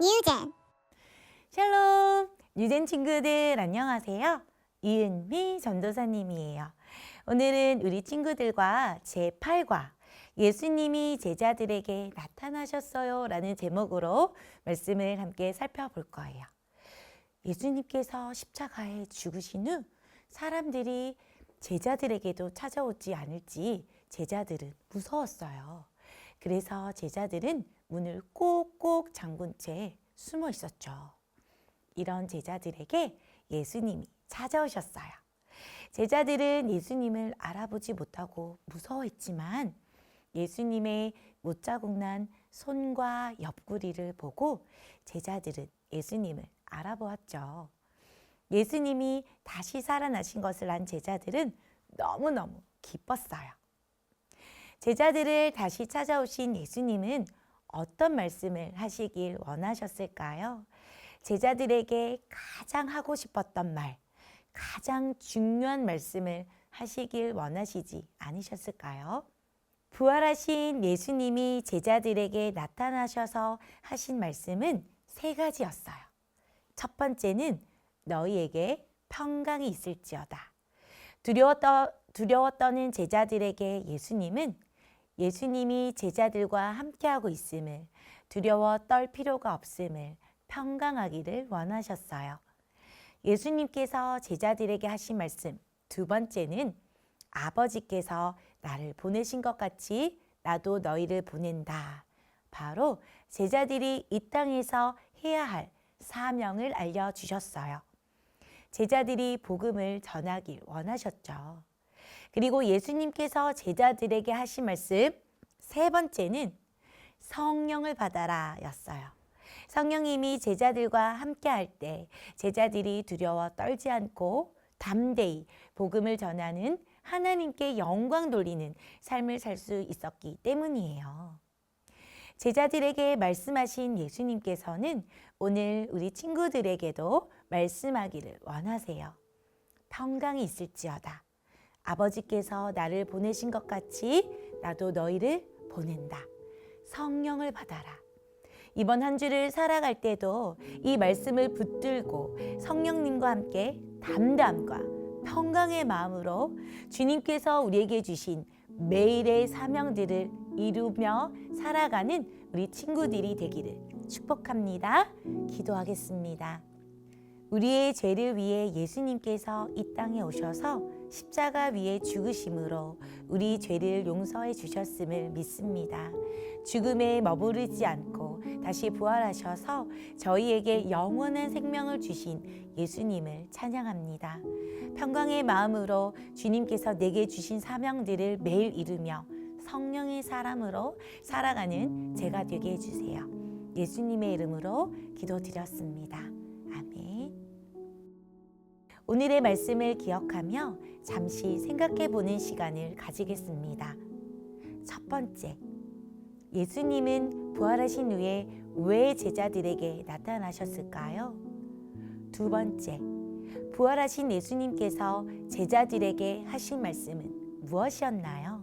뉴젠 샬롬! 유젠 친구들 안녕하세요. 이은미 전도사님이에요. 오늘은 우리 친구들과 제8과 예수님이 제자들에게 나타나셨어요 라는 제목으로 말씀을 함께 살펴볼 거예요. 예수님께서 십자가에 죽으신 후 사람들이 제자들에게도 찾아오지 않을지 제자들은 무서웠어요. 그래서 제자들은 문을 꼭꼭 잠근 채 숨어 있었죠. 이런 제자들에게 예수님이 찾아오셨어요. 제자들은 예수님을 알아보지 못하고 무서워했지만 예수님의 못자국 난 손과 옆구리를 보고 제자들은 예수님을 알아보았죠. 예수님이 다시 살아나신 것을 안 제자들은 너무너무 기뻤어요. 제자들을 다시 찾아오신 예수님은 어떤 말씀을 하시길 원하셨을까요? 제자들에게 가장 하고 싶었던 말, 가장 중요한 말씀을 하시길 원하시지 않으셨을까요? 부활하신 예수님이 제자들에게 나타나셔서 하신 말씀은 세 가지였어요. 첫 번째는 너희에게 평강이 있을지어다. 두려워 떠는 제자들에게 예수님은 예수님이 제자들과 함께하고 있음을 두려워 떨 필요가 없음을 평강하기를 원하셨어요. 예수님께서 제자들에게 하신 말씀 두 번째는 아버지께서 나를 보내신 것 같이 나도 너희를 보낸다. 바로 제자들이 이 땅에서 해야 할 사명을 알려주셨어요. 제자들이 복음을 전하길 원하셨죠. 그리고 예수님께서 제자들에게 하신 말씀 세 번째는 성령을 받아라 였어요. 성령님이 제자들과 함께 할 때 제자들이 두려워 떨지 않고 담대히 복음을 전하는 하나님께 영광 돌리는 삶을 살 수 있었기 때문이에요. 제자들에게 말씀하신 예수님께서는 오늘 우리 친구들에게도 말씀하기를 원하세요. 평강이 있을지어다. 아버지께서 나를 보내신 것 같이 나도 너희를 보낸다. 성령을 받아라. 이번 한 주를 살아갈 때도 이 말씀을 붙들고 성령님과 함께 담담과 평강의 마음으로 주님께서 우리에게 주신 매일의 사명들을 이루며 살아가는 우리 친구들이 되기를 축복합니다. 기도하겠습니다. 우리의 죄를 위해 예수님께서 이 땅에 오셔서 십자가 위에 죽으심으로 우리 죄를 용서해 주셨음을 믿습니다. 죽음에 머무르지 않고 다시 부활하셔서 저희에게 영원한 생명을 주신 예수님을 찬양합니다. 평강의 마음으로 주님께서 내게 주신 사명들을 매일 이루며 성령의 사람으로 살아가는 제가 되게 해주세요. 예수님의 이름으로 기도드렸습니다. 오늘의 말씀을 기억하며 잠시 생각해 보는 시간을 가지겠습니다. 첫 번째, 예수님은 부활하신 후에 왜 제자들에게 나타나셨을까요? 두 번째, 부활하신 예수님께서 제자들에게 하신 말씀은 무엇이었나요?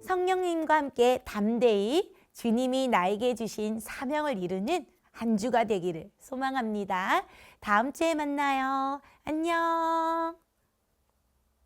성령님과 함께 담대히 주님이 나에게 주신 사명을 이루는 한 주가 되기를 소망합니다. 다음 주에 만나요. 안녕.